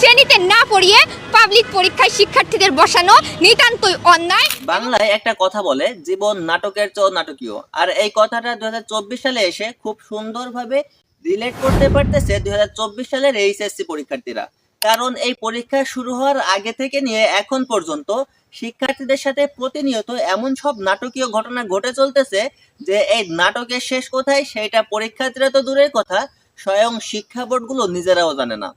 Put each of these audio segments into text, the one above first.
শ্রেণীতে না পড়িয়ে পাবলিক পরীক্ষায় শিক্ষার্থীদের বসানো নিতান্তই অন্যায়। বাংলায় একটা কথা বলে, জীবন নাটকের চেয়েও নাটকীয়। আর এই কথাটা দুই সালে এসে খুব সুন্দরভাবে রিলেট করতে পারতেছে দুই সালের এইচএসসি পরীক্ষার্থীরা। কারণ এই পরীক্ষা শুরু হওয়ার আগে থেকে নিয়ে এখন পর্যন্ত শিক্ষার্থীদের সাথে প্রতিনিয়ত এমন সব নাটকীয় ঘটনা ঘটে চলতেছে যে এই নাটকের শেষ কোথায় সেটা পরীক্ষার্থীরা তো দূরের কথা, স্বয়ং শিক্ষা বোর্ডগুলো নিজেরাও জানে না।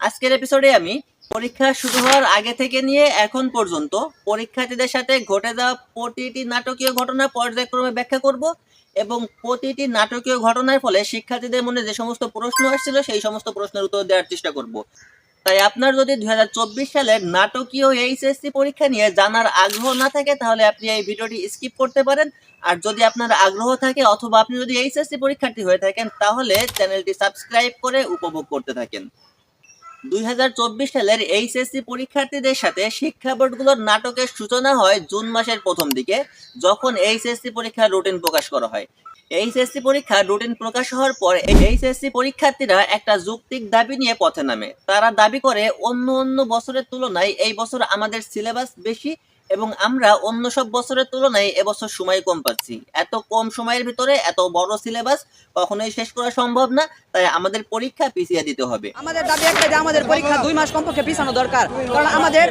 আজকের এপিসোডে আমি পরীক্ষা শুরু হওয়ার আগে থেকে নিয়ে এখন পর্যন্ত পরীক্ষার্থীদের সাথে ঘটে যাওয়া প্রতিটি নাটকীয় ঘটনা পর্যায়ক্রমে ব্যাখ্যা করব এবং প্রতিটি নাটকীয় ঘটনার ফলে শিক্ষার্থীদের মনে যে সমস্ত প্রশ্ন আসছিল, সেই সমস্ত প্রশ্নের উত্তর দেওয়ার চেষ্টা করব। তাই আপনার যদি দুই হাজার চব্বিশ সালের নাটকীয় এইচএসসি পরীক্ষা নিয়ে জানার আগ্রহ না থাকে, তাহলে আপনি এই ভিডিওটি স্কিপ করতে পারেন। আর যদি আপনার আগ্রহ থাকে অথবা আপনি যদি এইচএসসি পরীক্ষার্থী হয়ে থাকেন, তাহলে চ্যানেলটি সাবস্ক্রাইব করে উপভোগ করতে থাকেন। দুই সালের এইচএসসি পরীক্ষার্থীদের সাথে শিক্ষা বোর্ডগুলোর নাটকের সূচনা হয় জুন মাসের প্রথম দিকে, যখন এইচএসসি পরীক্ষার রুটিন প্রকাশ করা হয়। এইচএসসি পরীক্ষার রুটিন প্রকাশ হওয়ার পর এইচএসসি পরীক্ষার্থীরা একটা যৌক্তিক দাবি নিয়ে পথে নামে। তারা দাবি করে, অন্য অন্য বছরের তুলনায় এই বছর আমাদের সিলেবাস বেশি এবং আমরা অন্য সব বছরের তুলনায় এবছর সময় কম পাচ্ছি। এত কম সময়ের ভিতরে এত বড় সিলেবাস কখনোই শেষ করা সম্ভব না তাই আমাদের পরীক্ষা পিছিয়ে দিতে হবে। আমাদের দাবি একটা যে আমাদের পরীক্ষা দুই মাস কমপক্ষে পিছানো দরকার। কারণ আমাদের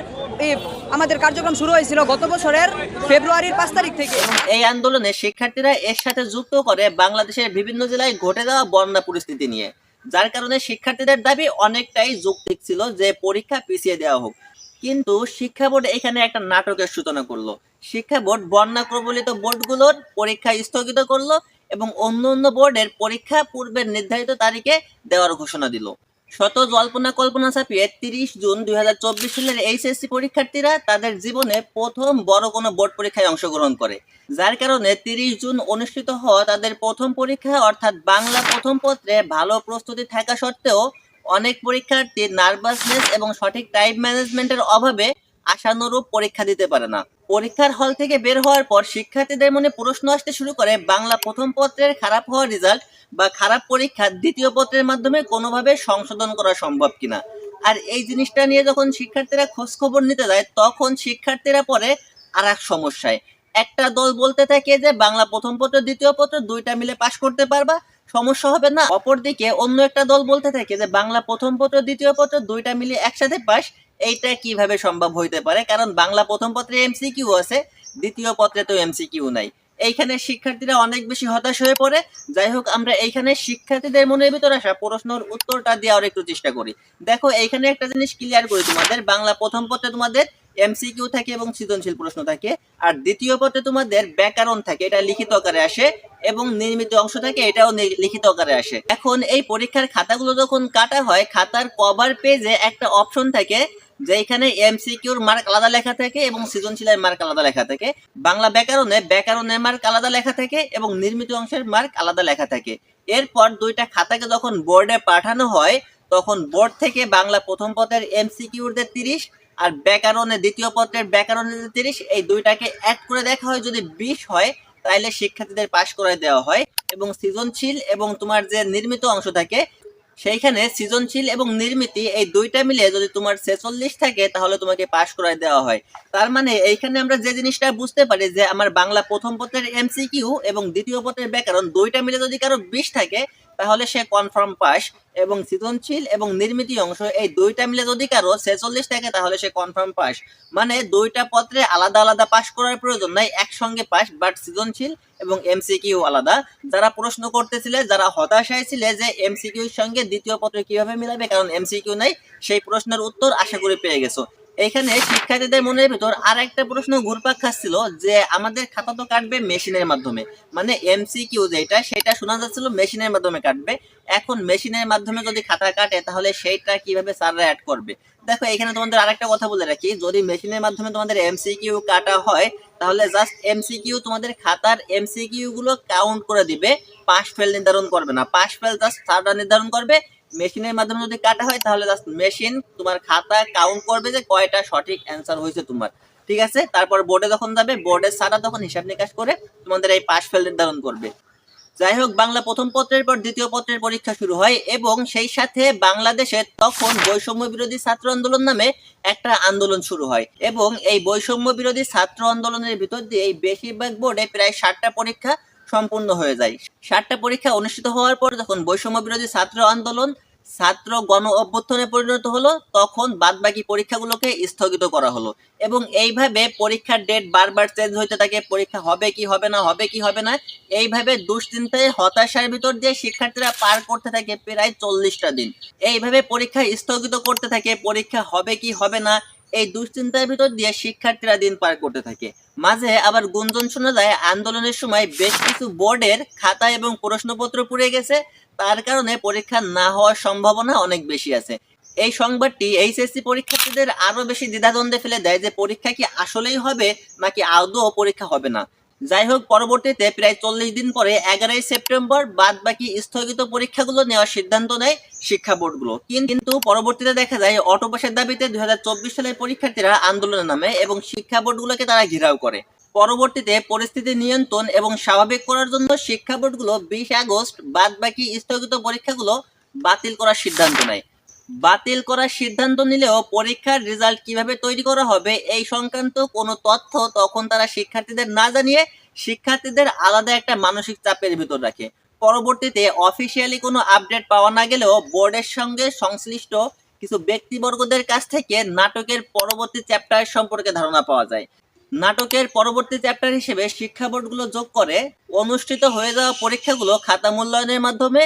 আমাদের কার্যক্রম শুরু হয়েছিল গত বছরের ফেব্রুয়ারির পাঁচ তারিখ থেকে। এই আন্দোলনে শিক্ষার্থীরা এর সাথে যুক্ত করে বাংলাদেশের বিভিন্ন জেলায় ঘটে যাওয়া বন্যা পরিস্থিতি নিয়ে। যার কারণে শিক্ষার্থীদের দাবি অনেকটাই যৌক্তিক ছিল যে পরীক্ষা পিছিয়ে দেওয়া হোক। কিন্তু শিক্ষা বোর্ড এখানে একটা নাটকের সূচনা করল। শিক্ষা বোর্ড বন্যা প্রবলিত বোর্ডগুলোর পরীক্ষা স্থগিত করল এবং অন্য অন্য বোর্ডের পরীক্ষা পূর্বের নির্ধারিত তারিখে দেওয়ার ঘোষণা দিল। শত জল্পনা কল্পনা ছাপিয়ে তিরিশ জুন দুই সালের এইচএসসি পরীক্ষার্থীরা তাদের জীবনে প্রথম বড় কোনো বোর্ড পরীক্ষায় অংশগ্রহণ করে, যার কারণে তিরিশ জুন অনুষ্ঠিত হওয়া তাদের প্রথম পরীক্ষা, অর্থাৎ বাংলা প্রথম পত্রে ভালো প্রস্তুতি থাকা সত্ত্বেও অনেক পরীক্ষার্থী নার্ভাসনেস এবং সঠিক টাইম ম্যানেজমেন্টের অভাবে আশানুরূপ পরীক্ষা দিতে পারে না। পরীক্ষার হল থেকে বের হওয়ার পর শিক্ষার্থীদের মনে প্রশ্ন আসতে শুরু করে, বাংলা প্রথম পত্রের খারাপ হওয়ার রেজাল্ট বা খারাপ পরীক্ষা দ্বিতীয় পত্রের মাধ্যমে কোনোভাবে সংশোধন করা সম্ভব কিনা। আর এই জিনিসটা নিয়ে যখন শিক্ষার্থীরা খোঁজ খবর নিতে যায়, তখন শিক্ষার্থীরা পরে আর এক সমস্যায়। একটা দল বলতে থাকে যে, বাংলা প্রথম পত্র, দ্বিতীয় পত্র দুইটা মিলে পাশ করতে পারবা। সমস্যা হবে না। অপরদিকে অন্য একটা দল বলতে থাকে যে, বাংলা প্রথম পত্র, দ্বিতীয় পত্র দুইটা মিলে একসাথে পাস, এইটা কীভাবে সম্ভব হইতে পারে? কারণ বাংলা প্রথম পত্রে এমসিকিউ আছে, দ্বিতীয় পত্রে তো এমসিকিউ নাই। এইখানে শিক্ষার্থীরা অনেক বেশি হতাশ হয়ে পড়ে। যাই হোক, আমরা এইখানে শিক্ষার্থীদের মনের ভিতরে আসা প্রশ্নের উত্তরটা দেওয়ার একটু চেষ্টা করি। দেখো, এইখানে একটা জিনিস ক্লিয়ার করি তোমাদের। বাংলা প্রথম পত্রে তোমাদের এমসিকিউ থাকে এবং সৃজনশীল প্রশ্ন থাকে। আর দ্বিতীয় পত্রে তোমাদের ব্যাকরণ থাকে, এটা লিখিত আকারে আসে এবং নির্মিত অংশ থাকে, এটাও লিখিত আকারে আসে। এখন এই পরীক্ষার খাতাগুলো যখন কাটা হয়, খাতার কভার পেজে একটা অপশন থাকে, যেখানে এমসিকিউর মার্ক আলাদা লেখা থাকে এবং সৃজনশীলের মার্ক আলাদা লেখা থাকে। বাংলা ব্যাকরণে ব্যাকরণের মার্ক আলাদা লেখা থাকে এবং নির্মিত অংশের মার্ক আলাদা লেখা থাকে। এরপর দুইটা খাতাকে যখন বোর্ডে পাঠানো হয়, তখন বোর্ড থেকে বাংলা প্রথম পত্রের এমসিকিউরদের তিরিশ আর ব্যাকরণের দ্বিতীয় পত্রের ব্যাকরণের তিরিশ, এই দুইটাকে অ্যাড করে দেখা হয়, যদি বিশ হয় তাহলে শিক্ষার্থীদের পাশ করে দেওয়া হয়। এবং সৃজনশীল এবং তোমার যে নির্মিত অংশ থাকে, সেইখানে সৃজনশীল এবং নির্মিতি, এই দুইটা মিলে যদি তোমার ছেচল্লিশ থাকে, তাহলে তোমাকে পাশ করায় দেওয়া হয়। তার মানে এইখানে আমরা যে জিনিসটা বুঝতে পারি যে, আমার বাংলা প্রথম পত্রের এমসিকিউ এবং দ্বিতীয় পত্রের ব্যাকরণ, দুইটা মিলে যদি কারও বিশ থাকে তাহলে সে কনফার্ম পাস এবং সৃজনশীল এবং নির্মিতি অংশ এই দুইটা মিলে যদি কারও ছেচল্লিশ থাকে তাহলে সে কনফার্ম পাস। মানে দুইটা পত্রে আলাদা আলাদা পাশ করার প্রয়োজন নাই, একসঙ্গে পাস বাট সৃজনশীল এবং এমসিকিউ আলাদা। যারা প্রশ্ন করতেছিলে, যারা হতাশায় ছিলে যে এমসিকিউর সঙ্গে দ্বিতীয় পত্রে কীভাবে মিলাবে, কারণ এমসিকিউ নাই, সেই প্রশ্নের উত্তর আশা করি পেয়ে গেছো। এখানে শিক্ষার্থীদের মনের ভিতর আর একটা প্রশ্ন ঘুরপাক খাচ্ছিল, যে আমাদের খাতা তো কাটবে মেশিনের মাধ্যমে। মানে এমসি কিউ যেটা, সেটা শোনা যাচ্ছিল মেশিনের মাধ্যমে কাটবে। এখন মেশিনের মাধ্যমে যদি খাতা কাটে, তাহলে সেইটা কীভাবে স্যাররা অ্যাড করবে? দেখো, এখানে তোমাদের আরেকটা কথা বলে রাখি, যদি মেশিনের মাধ্যমে তোমাদের এমসিকিউ কাটা হয়, তাহলে জাস্ট এমসিকিউ তোমাদের খাতার এমসিকিউ গুলো কাউন্ট করে দিবে পাস ফেল নির্ধারণ করবে না। পাস ফেল জাস্ট স্যাররা নির্ধারণ করবে মেশিনের মাধ্যমে যদি কাটা হয়, তাহলে জাস্ট মেশিন তোমার খাতা কাউন্ট করবে যে কয়টা সঠিক অ্যান্সার হয়েছে তোমার। ঠিক আছে? তারপর বোর্ডে যখন যাবে বোর্ডের স্যাররা তখন হিসাব নিকাশ করে তোমাদের এই পাস ফেল নির্ধারণ করবে। যাই হোক, বাংলা প্রথম পত্রের পর দ্বিতীয় পত্রের পরীক্ষা শুরু হয় এবং সেই সাথে বাংলাদেশে তখন বৈষম্য বিরোধী ছাত্র আন্দোলন নামে একটা আন্দোলন শুরু হয় এবং এই বৈষম্য বিরোধী ছাত্র আন্দোলনের ভিতর দিয়ে এই বেশিরভাগ বোর্ডে প্রায় ষাটটা পরীক্ষা সম্পূর্ণ হয়ে যায়। ষাটটা পরীক্ষা অনুষ্ঠিত হওয়ার পর যখন বৈষম্য বিরোধী ছাত্র আন্দোলন, ছাত্র গণ অভ্যুত্থানে পরিণত হলো, তখন বাদবাকি পরীক্ষাগুলোকে স্থগিত করা হলো। এবং এইভাবে পরীক্ষার ডেট বারবার চেঞ্জ হইতে থাকে, পরীক্ষা হবে কি হবে না, হবে কি হবে না, এইভাবে দুশ্চিন্তায়, হতাশার ভিতর দিয়ে শিক্ষার্থীরা পার করতে থাকে প্রায় চল্লিশটা দিন। এইভাবে পরীক্ষা স্থগিত করতে থাকে, পরীক্ষা হবে কি হবে না এই দুশ্চিন্তার ভিতর দিয়ে শিক্ষার্থীরা দিন পার করতে থাকে। মাঝে আবার গুঞ্জন শোনা যায়, আন্দোলনের সময় বেশ কিছু বোর্ডের খাতা এবং প্রশ্নপত্র পুড়ে গেছে। তার কারণে পরীক্ষা না হওয়ার সম্ভাবনা অনেক বেশি আছে। এই সংবাদটি এইচএসসি পরীক্ষার্থীদের আরও বেশি দ্বিধাদ্বন্দ্বে ফেলে দেয় যে পরীক্ষা কি আসলেই হবে, নাকি আদৌ পরীক্ষা হবে না। যাই হোক পরবর্তীতে প্রায় চল্লিশ দিন পরে এগারোই সেপ্টেম্বর বাদ বাকি স্থগিত পরীক্ষাগুলো নেওয়ার সিদ্ধান্ত নেয় শিক্ষা বোর্ডগুলো। কিন্তু পরবর্তীতে দেখা যায়, অটোপাসের দাবিতে দুই হাজার চব্বিশ সালের পরীক্ষার্থীরা আন্দোলনে নামে এবং শিক্ষা বোর্ডগুলোকে তারা ঘেরাও করে। পরবর্তীতে পরিস্থিতি নিয়ন্ত্রণ এবং স্বাভাবিক করার জন্য শিক্ষা বোর্ডগুলো বিশ আগস্ট বাদ বাকি স্থগিত পরীক্ষাগুলো বাতিল করার সিদ্ধান্ত নেয়। বাতিল করার সিদ্ধান্ত নিলেও পরীক্ষার রেজাল্ট কীভাবে তৈরি করা হবে এই সংক্রান্ত কোনো তথ্য তখন তারা শিক্ষার্থীদের না জানিয়ে শিক্ষার্থীদের আলাদা একটা মানসিক চাপের ভিতর রাখে। পরবর্তীতে অফিসিয়ালি কোনো আপডেট পাওয়া না গেলেও বোর্ডের সঙ্গে সংশ্লিষ্ট কিছু ব্যক্তিবর্গদের কাছ থেকে নাটকের পরবর্তী চ্যাপ্টার সম্পর্কে ধারণা পাওয়া যায়। নাটকের পরবর্তী চ্যাপ্টার হিসেবে শিক্ষা বোর্ডগুলো যোগ করে, অনুষ্ঠিত হয়ে যাওয়া পরীক্ষাগুলো খাতা মূল্যায়নের মাধ্যমে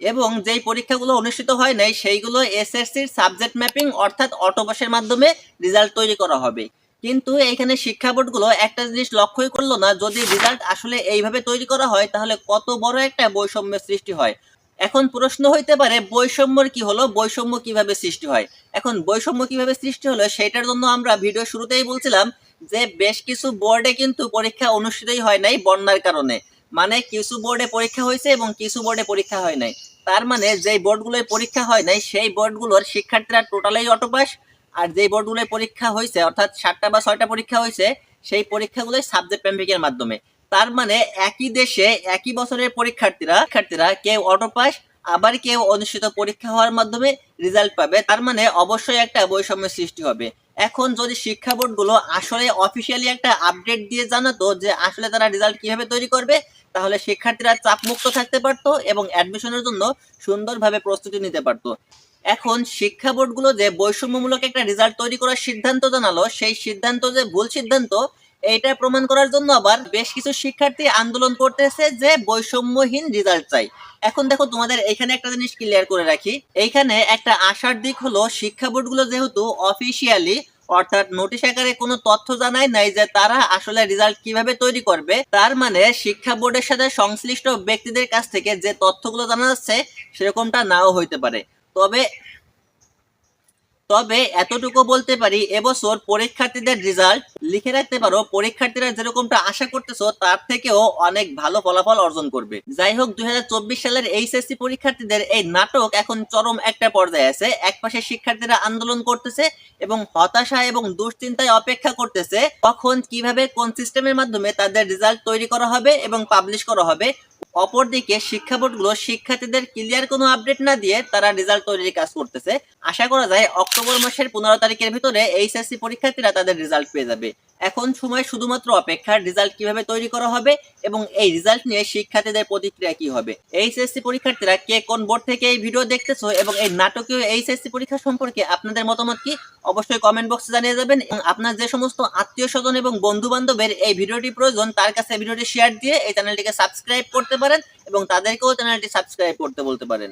এবং যেই পরীক্ষাগুলো অনুষ্ঠিত হয় নাই, সেইগুলো এসএসসির সাবজেক্ট ম্যাপিং অর্থাৎ অটোপাসের মাধ্যমে রেজাল্ট তৈরি করা হবে। কিন্তু এইখানে শিক্ষা বোর্ডগুলো একটা জিনিস লক্ষ্যই করল না, যদি রেজাল্ট আসলে এইভাবে তৈরি করা হয়, তাহলে কত বড় একটা বৈষম্যের সৃষ্টি হয়। এখন প্রশ্ন হইতে পারে, বৈষম্যর কি হলো? বৈষম্য কীভাবে সৃষ্টি হয়? এখন বৈষম্য কীভাবে সৃষ্টি হলো সেটার জন্য আমরা ভিডিও শুরুতেই বলছিলাম যে, বেশ কিছু বোর্ডে কিন্তু পরীক্ষা অনুষ্ঠিতই হয় নাই বন্যার কারণে। মানে কিছু বোর্ডে পরীক্ষা হয়েছে এবং কিছু বোর্ডে পরীক্ষা হয় নাই। তার মানে যেই বোর্ডগুলোয় পরীক্ষা হয় নাই, সেই বোর্ডগুলোর শিক্ষার্থীরা টোটালাই অটোপাস আর যেই বোর্ডগুলোয় পরীক্ষা হয়েছে, অর্থাৎ সাতটা বা ছয়টা পরীক্ষা হয়েছে, সেই পরীক্ষাগুলোই সাবজেক্ট প্যাম্পিকের মাধ্যমে। তার মানে একই দেশে একই বছরের পরীক্ষার্থীরা, শিক্ষার্থীরা কেউ অটোপাস আবার কেউ অনুষ্ঠিত পরীক্ষা হওয়ার মাধ্যমে রেজাল্ট পাবে। তার মানে অবশ্যই একটা বৈষম্যের সৃষ্টি হবে। এখন যদি শিক্ষা বোর্ডগুলো আসলে অফিসিয়ালি একটা আপডেট দিয়ে জানাতো যে আসলে তারা রেজাল্ট কীভাবে তৈরি করবে তাহলে শিক্ষার্থীরা চাপ মুক্ত থাকতে পারতো এবং অ্যাডমিশনের জন্য সুন্দরভাবে প্রস্তুতি নিতে পারতো। এখন শিক্ষা বোর্ডগুলো যে বৈষম্যমূলক একটা রেজাল্ট তৈরি করার সিদ্ধান্ত জানালো, সেই সিদ্ধান্ত যে ভুল সিদ্ধান্ত, এইটা প্রমাণ করার জন্য আবার বেশ কিছু শিক্ষার্থী আন্দোলন করতেছে যে বৈষম্যহীন রেজাল্ট চাই। এখন দেখো তোমাদের এখানে একটা জিনিস ক্লিয়ার করে রাখি। এইখানে একটা আশার দিক হলো শিক্ষা বোর্ডগুলো যেহেতু অফিসিয়ালি অর্থাৎ নোটিশ আকারে কোনো তথ্য জানায় নাই যে তারা আসলে রেজাল্ট কীভাবে তৈরি করবে। তার মানে শিক্ষা বোর্ডের সাথে সংশ্লিষ্ট ব্যক্তিদের কাছ থেকে যে তথ্যগুলো জানা যাচ্ছে, সেরকমটা নাও হইতে পারে। তবে তবে এতটুকু বলতে পারি, এবছর পরীক্ষার্থীদের রেজাল্ট লিখে রাখতে পারো। পরীক্ষার্থীরা যেরকমটা আশা করতেছো, তার থেকেও অনেক ভালো ফলাফল অর্জন করবে। যাই হোক, দুই সালের এইচএসসি পরীক্ষার্থীদের এই নাটক এখন চরম একটা পর্যায়ে আছে। এক পাশে শিক্ষার্থীরা আন্দোলন করতেছে এবং হতাশা এবং দুশ্চিন্তায় অপেক্ষা করতেছে। কখন কীভাবে, কোন সিস্টেমের মাধ্যমে তাদের রেজাল্ট তৈরি করা হবে এবং পাবলিশ করা হবে অপরদিকে শিক্ষা বোর্ডগুলো শিক্ষার্থীদের ক্লিয়ার কোনো আপডেট না দিয়ে তারা রেজাল্ট তৈরির কাজ করতেছে। আশা করা যায় অক্টোবর মাসের পনেরো তারিখের ভিতরে এইচএসসি পরীক্ষার্থীরা তাদের রেজাল্ট পেয়ে যাবে। এখন সময় শুধুমাত্র অপেক্ষার রেজাল্ট কীভাবে তৈরি করা হবে এবং এই রেজাল্ট নিয়ে শিক্ষার্থীদের প্রতিক্রিয়া কি হবে। এইচএসসি পরীক্ষার্থীরা কে কোন বোর্ড থেকে এই ভিডিও দেখতেছো এবং এই নাটকীয় এইচএসসি পরীক্ষা সম্পর্কে আপনাদের মতামত কি? অবশ্যই কমেন্ট বক্সে জানিয়ে যাবেন এবং আপনার যে সমস্ত আত্মীয় স্বজন এবং বন্ধু বান্ধবের এই ভিডিওটি প্রয়োজন, তার কাছে ভিডিওটি শেয়ার দিয়ে এই চ্যানেলটিকে সাবস্ক্রাইব করতে পারেন এবং তাদেরকেও চ্যানেলটি সাবস্ক্রাইব করতে বলতে পারেন।